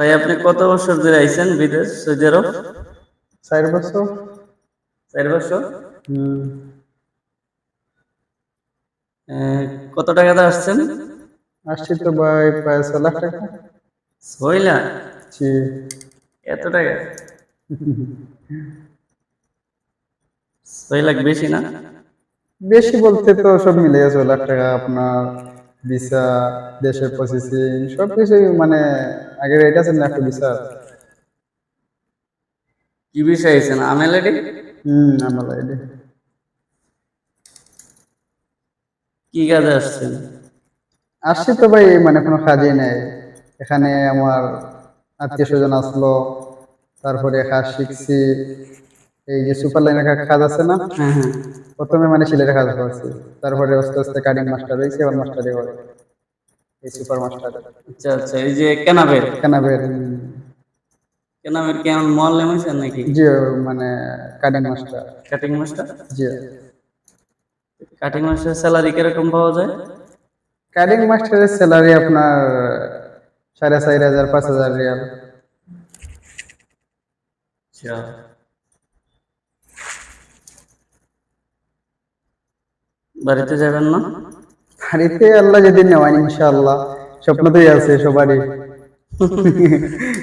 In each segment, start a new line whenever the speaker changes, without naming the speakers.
ভাই আপনি কত বছর ধরে আইছেন বিদেশ সৌদি আরব?
চার বছর।
চার বছর? কত টাকাতে আসছেন?
আসছি তো ভাই প্রায় ছ লাখ টাকা।
ছয় লাখ?
জি।
এত টাকা? ছয় লাখ বেশি না?
বেশি বলতে তো সব মিলে ছ লাখ টাকা আপনার ভিসা দেশের প্রসেসিং সব কিছুই মানে আগে রেট আছে না একটা ভিসা
কি বিষয় আইছেন আমেলাডি
হুম আমার আইডি।
কি কাজে আসছেন?
আসছি তো ভাই মানে কোনো কাজই নেই। এখানে আমার আত্মীয় স্বজন আসলো তারপরে কাজ শিখছি। এই যে সুপার লাইনের কাজ আছে না?
হ্যাঁ হ্যাঁ।
প্রথমে মানে সিলেটে কাজ করছি। তারপরে আস্তে আস্তে কাটিং মাস্টার হয়েছে এবার মাস্টারই করে এই সুপার মাস্টার
আচ্ছা আচ্ছা এই যে কেনাবের।
কেনাবের।
কেনাবের কেমন মহল্লে হয়েছেন নাকি?
জি মানে কাটিং মাস্টার কাটিং মাস্টার জি।
কাটিং মাস্টার স্যালারি কীরকম পাওয়া যায়?
কাটিং মাস্টারের স্যালারি আপনার সাড়ে চার হাজার পাঁচ হাজার রিয়াল।
আচ্ছা। বাড়িতে যাবেন না?
বাড়িতে আল্লাহ যদি নেওয়ান ইনশাআল্লাহ। স্বপ্ন তোই আছে সবারই।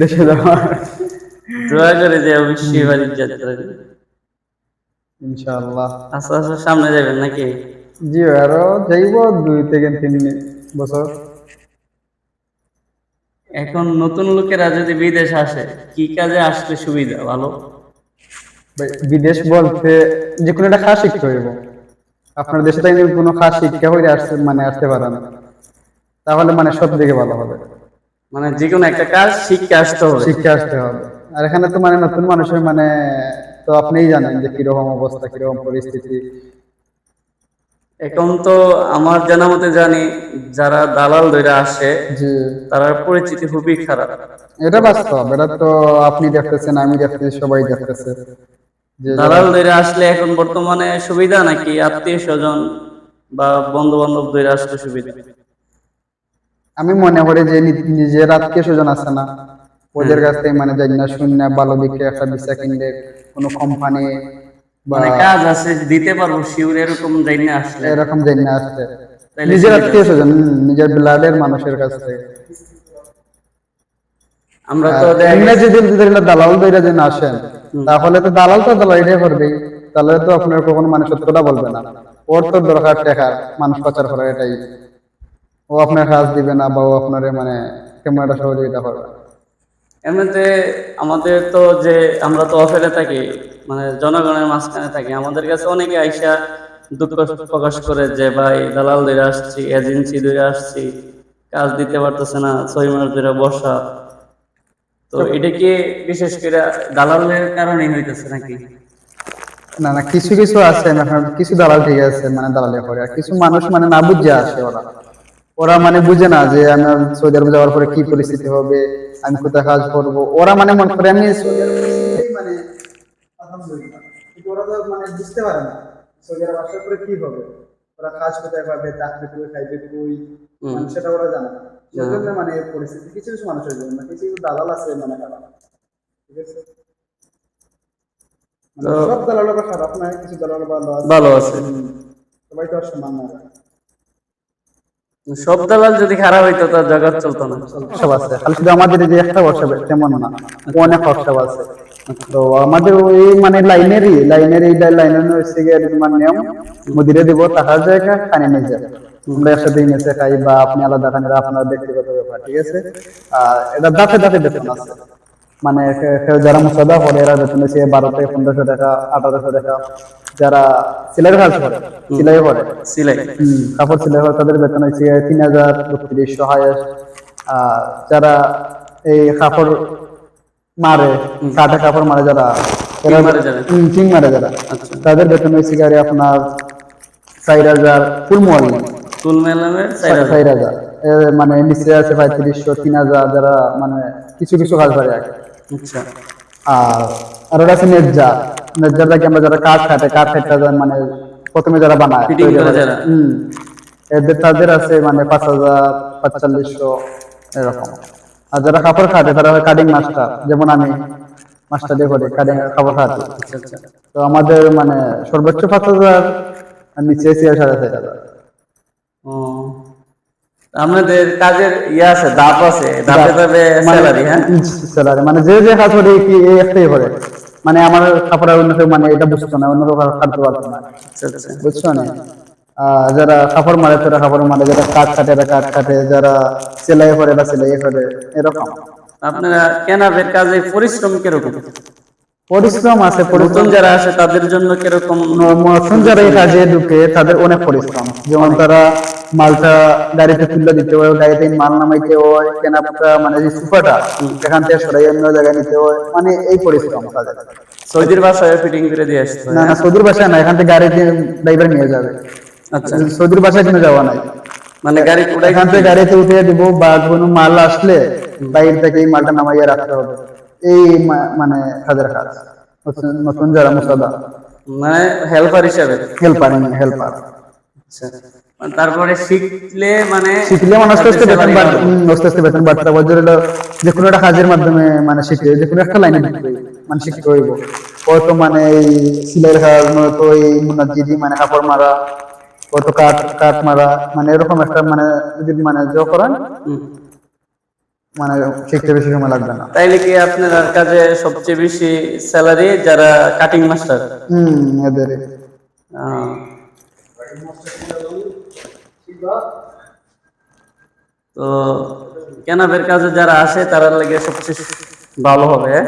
দেশে যাওয়ার।
দোয়া করে যে অবশ্যই বাড়ির যাত্রা
ইনশাআল্লাহ।
আস্তে আস্তে সামনে যাবেন নাকি?
জি আরও যাইব দুই থেকে তিন বছর।
এখন নতুন লোকেরা যদি বিদেশ আসে কি কাজে আসলে সুবিধা? ভালো?
বিদেশ বলতে যে কোনো একটা খাস শিখতে হইব। আপনার দেশে তাই কোনো খাস শিক্ষা হইলে আসতে মানে আসতে পারে না। তাহলে মানে সব দিকে ভালো হবে।
মানে যে কোনো একটা কাজ শিখতে আসতে হবে।
শিক্ষা আসতে হবে। আর এখানে তো মানে নতুন মানুষের মানে তো আপনিই জানেন যে কীরকম অবস্থা কীরকম পরিস্থিতি।
এখন তো আমার জানা মতে জানি যারা দালাল ধরে আসে
যে
তার পরিচিতি খুবই খারাপ।
এটা বাস্তব এটা তো আপনি দেখতেছেন আমি দেখতেছি সবাই দেখতেছে।
দালাল ধরে আসলে এখন বর্তমানে সুবিধা নাকি? আত্মীয় স্বজন বা বন্ধু বান্ধব ধরে আসলে সুবিধা?
আমি মনে করি যে নিজের আত্মীয় স্বজন আছে না। ওদের কাছ থেকে মানে জানি না শূন্য ভালো দিকে একটা ভিসা কিনলে কোনো কোম্পানি
মানে কাজ আছে দিতে পারব শিউর এরকম যাই না আসলে।
এরকম জানি না আসছে
তাইলে
নিজের আত্মীয় স্বজন নিজের ব্লাডের মানুষের কাছ থেকে।
আমরা তো
যদি যদি দালাল দইরা যদি না আসেন তাহলে তো দালাল তো দালালিটাই করবেই তাহলে তো আপনার কখনো মানুষ সত্যটা বলবে না। ওর তো দরকার টাকার মানুষ পাচার করা এটাই। ও আপনার কাজ দিবে না বা ও আপনার মানে একটা সহযোগিতা করবে
এমনিতে আমাদের তো যে আমরা তো অফেরে থাকি মানে জনগণের মাঝখানে থাকি আমাদের কাছে অনেকে আইসা দুঃখ প্রকাশ করে যে ভাই দালাল ধরে আসছি এজেন্সি ধরে আসছি কাজ দিতে পারতেছে না ছয় মাস ধরে বসা। তো এটা কি বিশেষ করে দালালের কারণেই হইতেছে নাকি?
না না কিছু কিছু আছে কিছু দালাল ঠিক আছে মানে দালালি করে আর কিছু মানুষ মানে না বুঝে আসে ওরা। ওরা মানে বুঝে না যে আমি সৌদি আরবে যাওয়ার পরে কি পরিস্থিতি হবে আমি কোথায় কাজ করব। ওরা মানে মনে করে আমি সৌদি আরবে মানে আলহামদুলিল্লাহ। ওরা তো মানে বুঝতে পারে না সৌদি আরব আসার পরে কি হবে। ওরা কাজ কোথায় পাবে চাকরি কই খাইবে কই মানে সেটা ওরা জানে না। সেজন্য মানে পরিস্থিতি কিছু কিছু মানুষের জন্য কিছু কিছু দালাল আছে মানে খারাপ ঠিক আছে? মানে সব দালাল আবার খারাপ কিছু দালাল ভালো আছে। সবাই তো আর সমান না
সব দালাল যদি খারাপ হইতো তার জগৎ চলতো না।
সব আছে। খালি শুধু আমাদের এই যে একটা বর্ষা তেমন না অনেক হর্ষব আছে। তো আমাদের ওই মানে লাইনেরই লাইনের এই লাইনের হচ্ছে গিয়ে তোমার নিয়ম মুদিরে দিব টাকার জায়গা খানে নিয়ে যায় আমরা একসাথে মেসে খাই বা আপনি আলাদা খান আপনার ব্যক্তিগত ব্যাপার ঠিক আছে? আর এটা দাঁতে দাঁতে বেতন আছে। মানে যারা মুসাদা করে এরা বেতন হচ্ছে বারো থেকে পনেরোশো টাকা আঠারোশো টাকা। যারা সিলাই কাজ করে সিলাই করে।
সিলাই।
কাপড় সেলাই করে তাদের বেতন হচ্ছে তিন হাজার বত্রিশশো হায়েস্ট আর যারা এই কাপড় মারে কাটা কাপড় মারে যারা? চিং মারে যারা।
আচ্ছা।
তাদের বেতন গাড়ি আপনার চার হাজার ফুল মহল
ফুল মেলামের চার হাজার।
মানে নিচে আছে পঁয়ত্রিশশো তিন হাজার যারা মানে কিছু কিছু কাজ পারে
আচ্ছা।
আর আর ওরা আছে নেজ্জা। আমরা যারা কাঠ কাটে কাঠ মানে প্রথমে যারা বানায়। হুম। এদের তাদের আছে মানে পাঁচ হাজার পাঁচচল্লিশশো এরকম। আর যারা কাপড় খাটে তারা হয় কাটিং মাস্টার যেমন আমি মাস্টার দিয়ে করি কাটিং কাপড় খাটে।
আচ্ছা আচ্ছা।
তো আমাদের মানে সর্বোচ্চ পাঁচ হাজার নিচে ছিল সাড়ে চার হাজার।
আপনাদের কাজের ইয়ে আছে দাপ আছে দাপে দাপে স্যালারি হ্যাঁ?
স্যালারি মানে যে যে কাজ করে কি এই একটাই করে। মানে আমার অন্য কেউ মানে এটা বুঝতো না অন্য কেউ পারতো না
আচ্ছা আচ্ছা।
বুঝছ না? আহ, যারা কাপড় মারে তারা কাপড় মারে যারা কাঠ কাটে তারা কাঠ কাটে যারা সেলাই করে তারা সেলাই করে এরকম।
আপনারা কেনাবের কাজে পরিশ্রম কীরকম?
পরিশ্রম আছে
নতুন যারা আসে তাদের জন্য কীরকম
নতুন যারা এই কাজে ঢুকে তাদের অনেক পরিশ্রম। যেমন তারা মালটা গাড়িতে তুলে দিতে হয় গাড়িতে মাল নামাইতে হয় কেনাটা মানে যে সুপাটা সেখান থেকে সরাই অন্য জায়গায় নিতে হয় মানে এই পরিশ্রম তাদের।
সৌদির বাসায় ফিটিং করে দিয়ে আসতে
না না সৌদির বাসায় না এখান থেকে গাড়িতে ড্রাইভার নিয়ে যাবে।
আচ্ছা।
সৌদির বাসায় কোনো যাওয়া নাই।
মানে গাড়ি
এখান থেকে গাড়িতে উঠিয়ে দিব বা কোনো মাল আসলে বাইরে থেকে এই মালটা নামাইয়া রাখতে হবে। এই মানে কাজের কাজ। নতুন- যারা মুসাদা
মানে হেল্পার হিসাবে।
হেল্পার হেল্পার
আচ্ছা। তারপরে শিখলে মানে
শিখলে মানে আস্তে আস্তে বেতন আস্তে আস্তে বেতন বাড়তে হবে। যে কোনো একটা কাজের মাধ্যমে মানে শিখে যে কোনো একটা লাইনে মানে শিখতে হইব। কত মানে এই সিলাইয়ের কাজ নয়তো এই মুনাজিদি মানে কাপড় মারা কত কাঠ কাঠ মারা মানে এরকম একটা মানে যদি মানে জ করেন। মানে শিখতে বেশি সময় লাগবে না।
তাইলে কি আপনার কাজে সবচেয়ে বেশি স্যালারি যারা কাটিং মাস্টার
হম এদের
তো কেনাবের কাজে যারা আসে তারা লাগে সবচেয়ে ভালো হবে হ্যাঁ?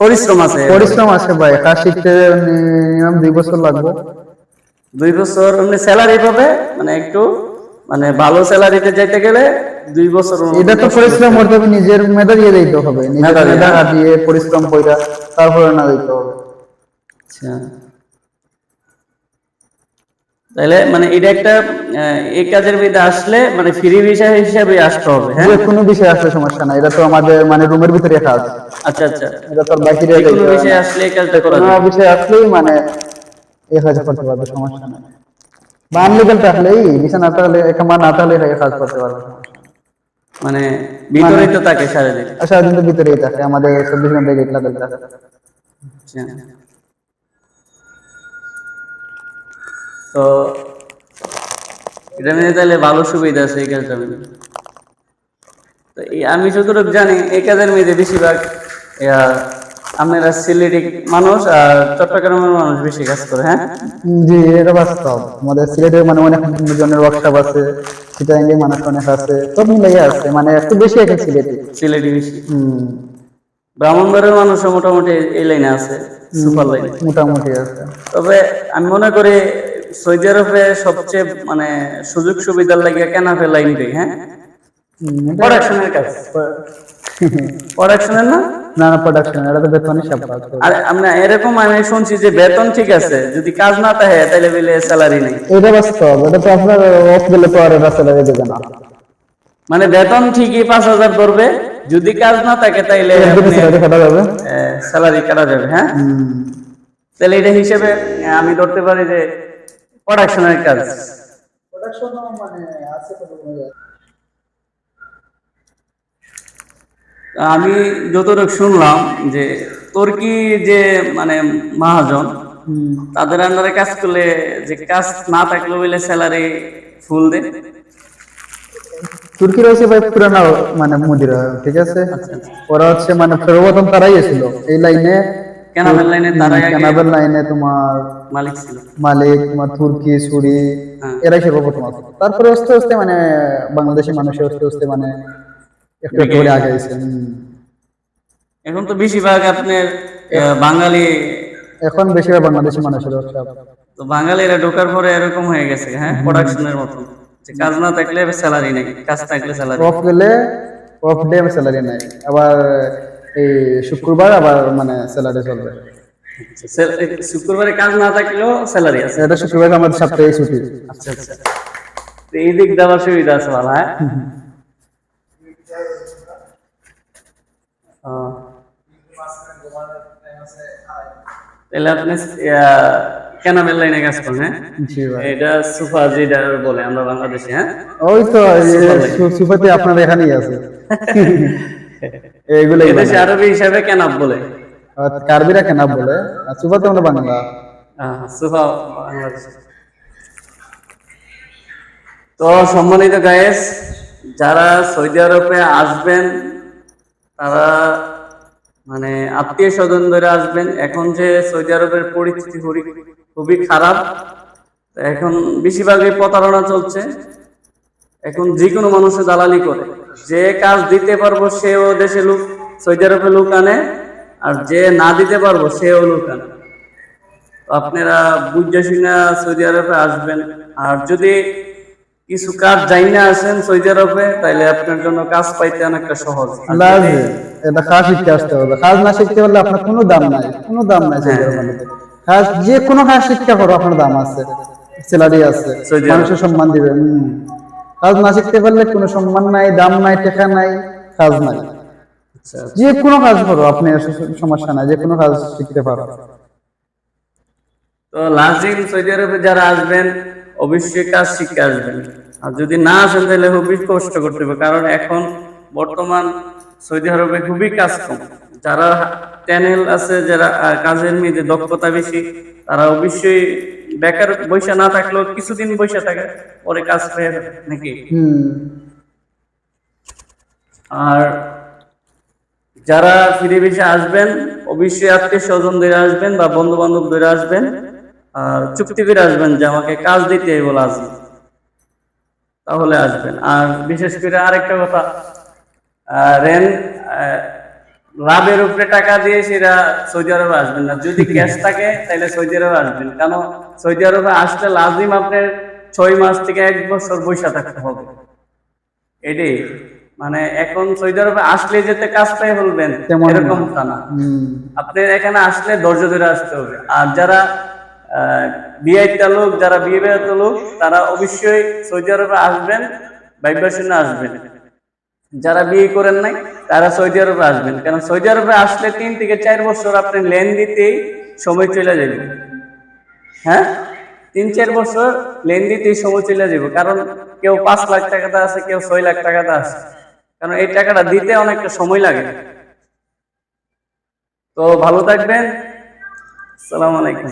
পরিশ্রম আছে।
পরিশ্রম আছে ভাই কাজ শিখতে মিনিমাম দুই বছর লাগবে।
দুই বছর এমনি স্যালারি পাবে মানে একটু মানে ভালো স্যালারিতে যেতে গেলে দুই বছর
এটা তো পরিশ্রম করতে হবে নিজের মেধা দিয়ে দিতে হবে। নিজের
মেধা দিয়ে,
মেধা দিয়ে পরিশ্রম কইরা তারপরে না দিতে হবে।
আচ্ছা। তাহলে মানে এটা একটা এই কাজের মধ্যে আসলে মানে ফ্রি বিষয় হিসাবে আসতে হবে হ্যাঁ?
যে কোনো বিষয় আসলে সমস্যা নাই এটা তো আমাদের মানে রুমের ভিতরে কাজ।
আচ্ছা আচ্ছা।
এটা তো বাইরে
কোনো
হয়
বিষয়ে
না।
আসলে এই কাজটা করা
কোনো
যায়।
বিষয় আসলেই মানে এই কাজ করতে পারবে সমস্যা নাই। থাকলেই বিষয় না থাকলে একামা না থাকলে এই কাজ করতে পারবে
মানে ভিতরেই তো থাকে
আর সারাদিন তো ভিতরেই থাকে আমাদের চব্বিশ ঘণ্টা গেট থাকে
আচ্ছা। তো এটা নিয়ে তাহলে ভালো সুবিধা আছে এই কাজটা। তো আমি যতটুকু জানি এই কাজের মেয়েদের বেশিরভাগ ইয়া, আপনারা সিলেটি মানুষ আর চট্টগ্রামের মানুষ বেশি কাজ করে হ্যাঁ?
জি এটা বাস্তব। আমাদের সিলেটে মানে অনেক জনের ওয়ার্কশপ আছে চিটাঙ্গে মানুষ অনেক আছে সব মিলাই আছে মানে একটু বেশি এখন সিলেটে।
সিলেটি বেশি।
হম।
ব্রাহ্মণবাড়ির মানুষও মোটামুটি এই লাইনে আছে সুপার লাইনে
মোটামুটি আছে।
তবে আমি মনে করি সৌদি আরবে সবচেয়ে মানে সুযোগ সুবিধার লাগে কেনাফে লাইনটাই হ্যাঁ? প্রোডাকশনের কাজ। প্রোডাকশনের না?
না না প্রোডাকশন এটা তো বেতনই সব কাজ
আর আমরা এরকম আমি শুনছি যে বেতন ঠিক আছে যদি কাজ না থাকে তাহলে বলে স্যালারি নেই।
এটা বাস্তব এটা তো আপনার অফ গেলে তো আর এটা স্যালারি দেবে না।
মানে বেতন ঠিকই পাঁচ হাজার করবে যদি কাজ না থাকে তাইলে
স্যালারি কাটা যাবে।
স্যালারি কাটা যাবে হ্যাঁ? তাহলে এটা হিসেবে আমি ধরতে পারি যে প্রোডাকশনের কাজ। আমি যতটুক শুনলাম যে তুর্কি যে মানে মহাজন তাদের আন্ডারে কাজ করলে যে কাজ না থাকলে বলে স্যালারি ফুল দেয়।
তুর্কি রয়েছে ভাই পুরানা মানে মুদিরা ঠিক আছে? ওরা হচ্ছে মানে সর্বপ্রথম তারাই এসেছিল। এই লাইনে
কেনাবের লাইনে তারাই আগে
লাইনে তোমার
মালিক ছিল।
মালিক তোমার তুর্কি সুরি
হ্যাঁ।
এরাই সর্বপ্রথম তারপরে আস্তে আস্তে মানে বাংলাদেশি মানুষ আস্তে আস্তে মানে একটু একটু করে আগে
এখন তো বেশিরভাগ আপনার বাঙালি
এখন বেশিরভাগ বাংলাদেশি মানুষের সব
তো বাঙালিরা ঢোকার পরে এরকম হয়ে গেছে হ্যাঁ প্রোডাকশনের মতন যে কাজ না থাকলে স্যালারি নেই কাজ থাকলে স্যালারি
অফ গেলে অফ ডে স্যালারি নাই। আবার এই শুক্রবার আবার মানে স্যালারি চলবে।
শুক্রবারে কাজ না থাকলেও স্যালারি আছে।
এটা শুক্রবার আমাদের সপ্তাহে ছুটি।
আচ্ছা আচ্ছা। এই দিক দেওয়ার সুবিধা আছে ভালো হ্যাঁ। তাহলে আপনি কেনামের লাইনে কাজ করেন হ্যাঁ? এটা সুফা যেটা বলে আমরা বাংলাদেশে হ্যাঁ?
ওই তো এই সু- সুপাতি আপনার এখানেই আছে। এইগুলো
এদেশে আরবি হিসাবে কেনাব বলে।
কার্বিরা কেনা বলে। আর সুফাতে আমরা বাংলা।
সুফা বাংলাদেশ। তো সম্মানিত গায়েস যারা সৌদি আরবে আসবেন, তারা মানে আত্মীয় স্বজন ধরে আসবেন। এখন যে সৌদি আরবের পরিস্থিতি খুবই খারাপ এখন বেশিরভাগই প্রতারণা চলছে। এখন যে কোনো মানুষে দালালি করে। যে কাজ দিতে পারব, সেও দেশে লোক, সৌদি আরবে লোক আনে, আর যে না দিতে পারব, সেও লোক আনে। আপনারা বুঝে সৌদি আরবে আসবেন। আর যদি কিছু কাজ যাই না আসেন সৌদি আরবে তাহলে আপনার জন্য কাজ পাইতে অনেকটা সহজ।
এটা কাজ শিখতে আসতে হবে। কাজ না শিখতে পারলে আপনার কোনো দাম নাই কোনো দাম নাই সৌদি কাজ যে কোনো কাজ শিক্ষা করো আপনার দাম আছে স্যালারি আছে মানুষের সম্মান দিবে কাজ না শিখতে পারলে কোনো সম্মান নাই দাম নাই টাকা নাই কাজ নাই।
আচ্ছা,
যে কোনো কাজ করো আপনি সমস্যা নাই যে কোনো কাজ শিখতে পারো।
তো লাজিম সৌদি আরবে যারা আসবেন অবশ্যই কাজ শিখে আসবেন। আর যদি না আসেন তাহলে খুবই কষ্ট করতে হবে কারণ এখন বর্তমান সৌদি আরবে খুবই কাজ কম। যারা চ্যানেল আছে যারা কাজের মেয়েদের দক্ষতা বেশি তারা অবশ্যই বেকার বৈশা না থাকলেও কিছুদিন বৈশা থাকে পরে কাজ পেয়ে নাকি?
হম।
আর যারা ফিরে বেশি আসবেন অবশ্যই আত্মীয় স্বজন ধরে আসবেন বা বন্ধু বান্ধব ধরে আসবেন। আর চুক্তি করে আসবেন যে আমাকে কাজ দিতে বলে আসবেন তাহলে আসবেন। আর বিশেষ করে আরেকটা কথা রেন লাভের উপরে টাকা দিয়ে সেটা সৌদি আরবে আসবেন না। যদি ক্যাশ থাকে তাহলে সৌদি আরবে আসবেন। কেন? সৌদি আরবে আসলে লাজিম আপনার ছয় মাস থেকে এক বছর বৈশা থাকতে হবে। এটাই মানে এখন সৌদি আরবে আসলে যেতে কাজ পেয়ে ফেলবেন
না।
এরকম তা না।
হম।
আপনার এখানে আসলে ধৈর্য ধরে আসতে হবে। আর যারা বিয়েটা লোক, যারা বিয়ে বেড়াত লোক, তারা অবশ্যই সৌদি আরবে আসবেন বাইবার শুনে আসবেন। যারা বিয়ে করেন নাই, তারা সৌদি আরবে আসবেন। কারণ সৌদি আরবে আসলে তিন থেকে চার বছর আপনি লেন দিতেই সময় চলে যাবে। হ্যাঁ? তিন চার বছর লেন দিতেই সময় চলে যাবে। কারণ কেউ পাঁচ লাখ টাকাতে আছে, কেউ ছয় লাখ টাকাতে আছে। কারণ এই টাকাটা দিতে অনেকটা সময় লাগে। তো ভালো থাকবেন। আসসালামু আলাইকুম।